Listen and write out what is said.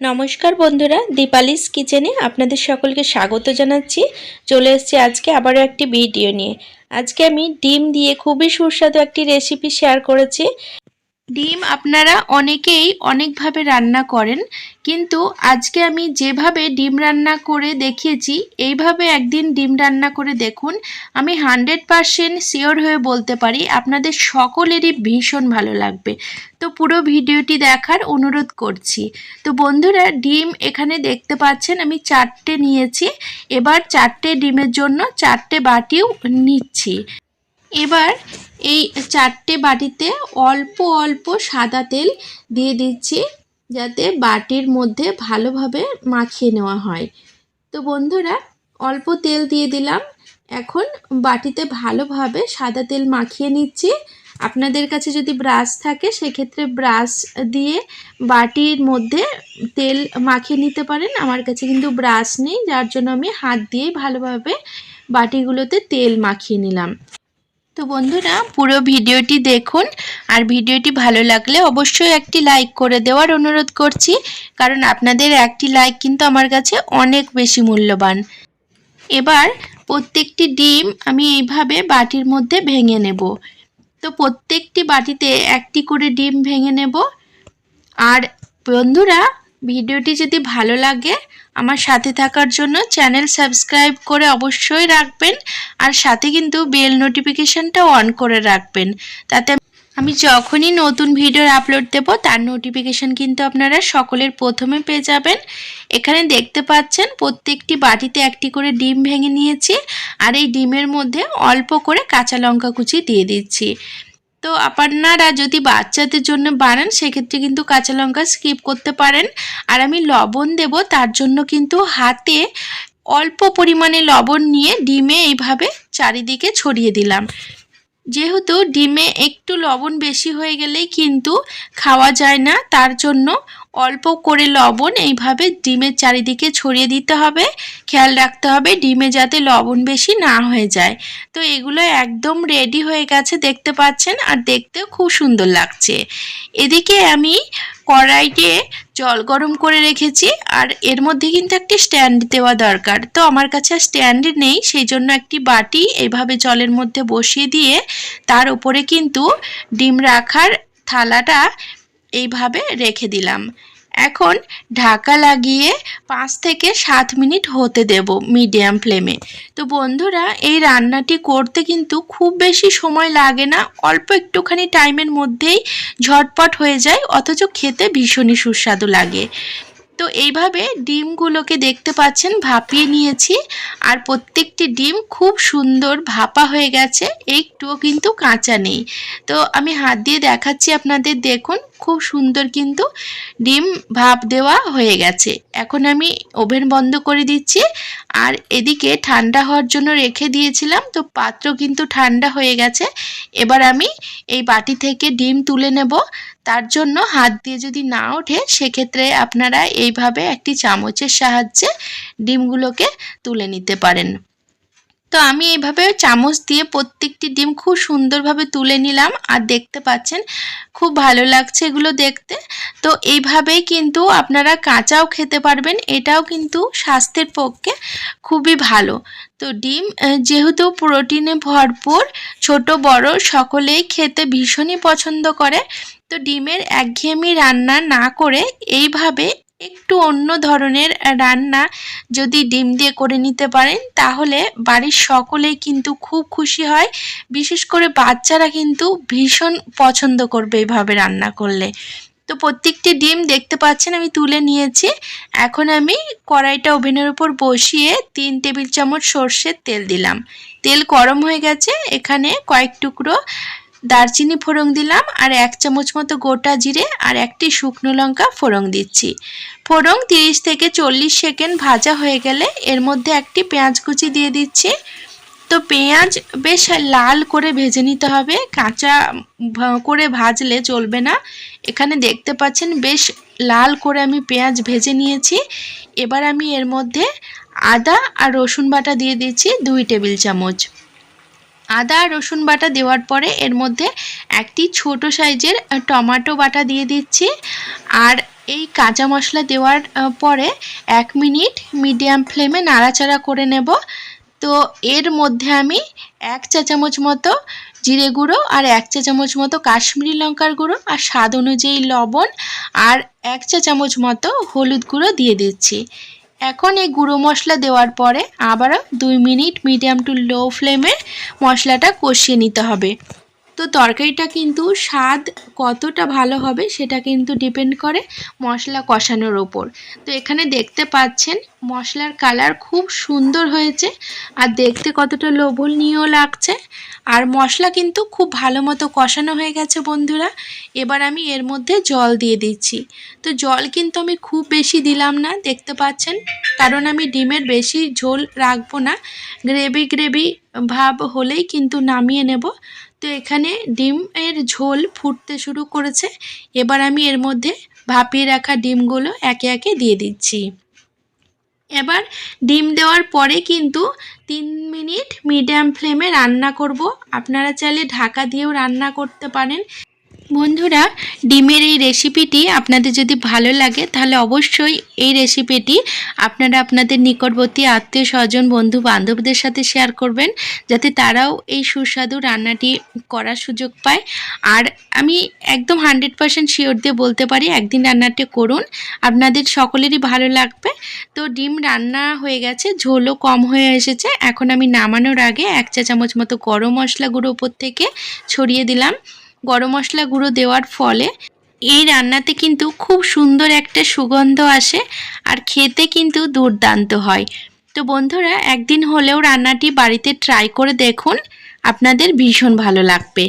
নমস্কার বন্ধুরা, দীপালিস কিচেনে আপনাদের সকলকে স্বাগত জানাচ্ছি। চলে এসেছি আজকে আবারও একটি ভিডিও নিয়ে। আজকে আমি ডিম দিয়ে খুবই সুস্বাদু একটি রেসিপি শেয়ার করেছি। ডিম আপনারা অনেকেই অনেকভাবে রান্না করেন, কিন্তু আজকে আমি যেভাবে ডিম রান্না করে দেখিয়েছি, এইভাবে একদিন ডিম রান্না করে দেখুন, আমি হানড্রেড পারসেন্ট শিওর হয়ে বলতে পারি, আপনাদের সকলেরই ভীষণ ভালো লাগবে। তো পুরো ভিডিওটি দেখার অনুরোধ করছি। তো বন্ধুরা, ডিম এখানে দেখতে পাচ্ছেন, আমি চারটে নিয়েছি, এবার চারটে ডিমের জন্য চারটে বাটিও নিচ্ছি। এবার এই চারটে বাটিতে অল্প অল্প সাদা তেল দিয়ে দিচ্ছি যাতে বাটির মধ্যে ভালোভাবে মাখিয়ে নেওয়া হয়। তো বন্ধুরা, অল্প তেল দিয়ে দিলাম। এখন বাটিতে ভালোভাবে সাদা তেল মাখিয়ে নিচ্ছি। আপনাদের কাছে যদি ব্রাশ থাকে, সেক্ষেত্রে ব্রাশ দিয়ে বাটির মধ্যে তেল মাখিয়ে নিতে পারেন। আমার কাছে কিন্তু ব্রাশ নেই, যার জন্য আমি হাত দিয়ে ভালোভাবে বাটিগুলোতে তেল মাখিয়ে নিলাম। তো বন্ধুরা, পুরো ভিডিওটি দেখুন। আর ভিডিওটি ভালো লাগলে অবশ্যই একটি লাইক করে দেওয়ার অনুরোধ করছি, কারণ আপনাদের একটি লাইক কিন্তু আমার কাছে অনেক বেশি মূল্যবান। এবার প্রত্যেকটি ডিম আমি এইভাবে বাটির মধ্যে ভেঙে নেব। তো প্রত্যেকটি বাটিতে একটি করে ডিম ভেঙে নেব। আর বন্ধুরা ভিডিওটি যদি ভালো লাগে, আমার সাথে থাকার জন্য চ্যানেল সাবস্ক্রাইব করে অবশ্যই রাখবেন আর সাথে কিন্তু বেল নোটিফিকেশানটা অন করে রাখবেন। তাতে আমি যখনই নতুন ভিডিওর আপলোড দেব, তার নোটিফিকেশান কিন্তু আপনারা সকলের প্রথমে পেয়ে যাবেন। এখানে দেখতে পাচ্ছেন, প্রত্যেকটি বাটিতে একটি করে ডিম ভেঙে নিয়েছি আর এই ডিমের মধ্যে অল্প করে কাঁচা লঙ্কা কুচি দিয়ে দিচ্ছি। তো আপনারা যদি বাচ্চাদের জন্য বানান, সেক্ষেত্রে কিন্তু কাঁচা লঙ্কা স্কিপ করতে পারেন। আর আমি লবণ দেব, তার জন্য কিন্তু হাতে অল্প পরিমাণে লবণ নিয়ে ডিমে এইভাবে চারিদিকে ছড়িয়ে দিলাম। যেহেতু ডিমে একটু লবণ বেশি হয়ে গেলেই কিন্তু খাওয়া যায় না, তার জন্য অল্প করে লবণ এইভাবে ডিমের চারিদিকে ছড়িয়ে দিতে হবে। খেয়াল রাখতে হবে ডিমে যাতে লবণ বেশি না হয়ে যায়। তো এগুলো একদম রেডি হয়ে গেছে দেখতে পাচ্ছেন আর দেখতেও খুব সুন্দর লাগছে। এদিকে আমি কড়াইতে জল গরম করে রেখেছি আর এর মধ্যে কিন্তু একটি স্ট্যান্ড দেওয়া দরকার। তো আমার কাছে স্ট্যান্ড নেই, সেই জন্য একটি বাটি এইভাবে জলের মধ্যে বসিয়ে দিয়ে তার উপরে কিন্তু ডিম রাখার থালাটা এইভাবে রেখে দিলাম। এখন ঢাকা লাগিয়ে পাঁচ থেকে সাত মিনিট হতে দেব মিডিয়াম ফ্লেমে। তো বন্ধুরা, এই রান্নাটি করতে কিন্তু খুব বেশি সময় লাগে না, অল্প একটুখানি টাইমের মধ্যেই ঝটপট হয়ে যায়, অথচ খেতে ভীষণই সুস্বাদু লাগে। তো এইভাবে ডিমগুলোকে দেখতে পাচ্ছেন, ভাপিয়ে নিয়েছি, আর প্রত্যেকটি ডিম খুব সুন্দর ভাপা হয়ে গেছে, একটুও কিন্তু কাঁচা নেই। তো আমি হাত দিয়ে দেখাচ্ছি আপনাদের, দেখুন খুব সুন্দর কিন্তু ডিম ভাপ দেওয়া হয়ে গেছে। এখন আমি ওভেন বন্ধ করে দিচ্ছি। আর এদিকে ঠান্ডা হওয়ার জন্য রেখে দিয়েছিলাম, তো পাত্র কিন্তু ঠান্ডা হয়ে গেছে। এবার আমি এই বাটি থেকে ডিম তুলে নেব। তার জন্য হাত দিয়ে যদি না ওঠে, সেক্ষেত্রে আপনারা এইভাবে একটি চামচের সাহায্যে ডিমগুলোকে তুলে নিতে পারেন। তো আমি এইভাবে চামচ দিয়ে প্রত্যেকটি ডিম খুব সুন্দরভাবে তুলে নিলাম আর দেখতে পাচ্ছেন, খুব ভালো লাগছে এগুলো দেখতে। তো এইভাবেই কিন্তু আপনারা কাঁচাও খেতে পারবেন, এটাও কিন্তু স্বাস্থ্যের পক্ষে খুবই ভালো। তো ডিম যেহেতু প্রোটিনে ভরপুর, ছোট, বড়, সকলেই খেতে ভীষণই পছন্দ করে। তো ডিমের একঘেয়েমি রান্না না করে এইভাবে একটু অন্য ধরনের রান্না যদি ডিম দিয়ে করে নিতে পারেন, তাহলে বাড়ির সকলেই কিন্তু খুব খুশি হয়। বিশেষ করে বাচ্চারা কিন্তু ভীষণ পছন্দ করবে এইভাবে রান্না করলে। তো প্রত্যেকটি ডিম দেখতে পাচ্ছেন আমি তুলে নিয়েছি। এখন আমি কড়াইটা ওভেনের উপর বসিয়ে তিন টেবিল চামচ সর্ষের তেল দিলাম। তেল গরম হয়ে গেছে, এখানে কয়েক টুকরো দারচিনি ফোড়ন দিলাম আর এক চামচ মতো গোটা জিরে আর একটি শুকনো লঙ্কা ফোড়ন দিচ্ছি। ফোড়ন তিরিশ থেকে চল্লিশ সেকেন্ড ভাজা হয়ে গেলে এর মধ্যে একটি পেঁয়াজ কুচি দিয়ে দিচ্ছি। তো পেঁয়াজ বেশ লাল করে ভেজে নিতে হবে, কাঁচা করে ভাজলে চলবে না। এখানে দেখতে পাচ্ছেন বেশ লাল করে আমি পেঁয়াজ ভেজে নিয়েছি। এবার আমি এর মধ্যে আদা আর রসুন বাটা দিয়ে দিচ্ছি দুই টেবিল চামচ। আদা, রসুন বাটা দেওয়ার পরে এর মধ্যে একটি ছোট সাইজের টমেটো বাটা দিয়ে দিচ্ছি। আর এই কাঁচা মশলা দেওয়ার পরে এক মিনিট মিডিয়াম ফ্লেমে নাড়াচাড়া করে নেব। তো এর মধ্যে আমি এক চা চামচ মতো জিরে গুঁড়ো আর এক চা চামচ মতো কাশ্মীরি লঙ্কার গুঁড়ো আর স্বাদ অনুযায়ী লবণ আর এক চা চামচ মতো হলুদ গুঁড়ো দিয়ে দিচ্ছি। এখন এই গুঁড়ো মশলা দেওয়ার পরে আবারও দুই মিনিট মিডিয়াম টু লো ফ্লেমে মশলাটা কষিয়ে নিতে হবে। তো তরকারিটা কিন্তু স্বাদ কতটা ভালো হবে সেটা কিন্তু ডিপেন্ড করে মশলা কষানোর ওপর। তো এখানে দেখতে পাচ্ছেন মশলার কালার খুব সুন্দর হয়েছে আর দেখতে কতটা লোভনীয় লাগছে। আর মশলা কিন্তু খুব ভালো মতো কষানো হয়ে গেছে বন্ধুরা। এবার আমি এর মধ্যে জল দিয়ে দিচ্ছি। তো জল কিন্তু আমি খুব বেশি দিলাম না, দেখতে পাচ্ছেন? কারণ আমি ডিমের বেশি ঝোল রাখব না। গ্রেভি গ্রেভি ভাব হলেই কিন্তু নামিয়ে নেব। তো এখানে ডিমের ঝোল ফুটতে শুরু করেছে। এবার আমি এর মধ্যে ভাপিয়ে রাখা ডিমগুলো একে একে দিয়ে দিচ্ছি। এবার ডিম দেওয়ার পরে কিন্তু তিন মিনিট মিডিয়াম ফ্লেমে রান্না করব। আপনারা চাইলে ঢাকা দিয়েও রান্না করতে পারেন। বন্ধুরা, ডিমের এই রেসিপিটি আপনাদের যদি ভালো লাগে, তাহলে অবশ্যই এই রেসিপিটি আপনারা আপনাদের নিকটবর্তী আত্মীয় স্বজন, বন্ধু বান্ধবদের সাথে শেয়ার করবেন, যাতে তারাও এই সুস্বাদু রান্নাটি করার সুযোগ পায়। আর আমি একদম হান্ড্রেড পারসেন্ট শিওর দিয়ে বলতে পারি, একদিন রান্নাটি করুন, আপনাদের সকলেরই ভালো লাগবে। তো ডিম রান্না হয়ে গেছে, ঝোলও কম হয়ে এসেছে, এখন আমি নামানোর আগে এক চা চামচ মতো গরম মশলা গুঁড়ো উপর থেকে ছড়িয়ে দিলাম। গরম মশলা গুঁড়ো দেওয়ার ফলে এই রান্নাতে কিন্তু খুব সুন্দর একটা সুগন্ধ আসে আর খেতে কিন্তু দুর্দান্ত হয়। তো বন্ধুরা, একদিন হলেও রান্নাটি বাড়িতে ট্রাই করে দেখুন। আপনাদের ভীষণ ভালো লাগবে।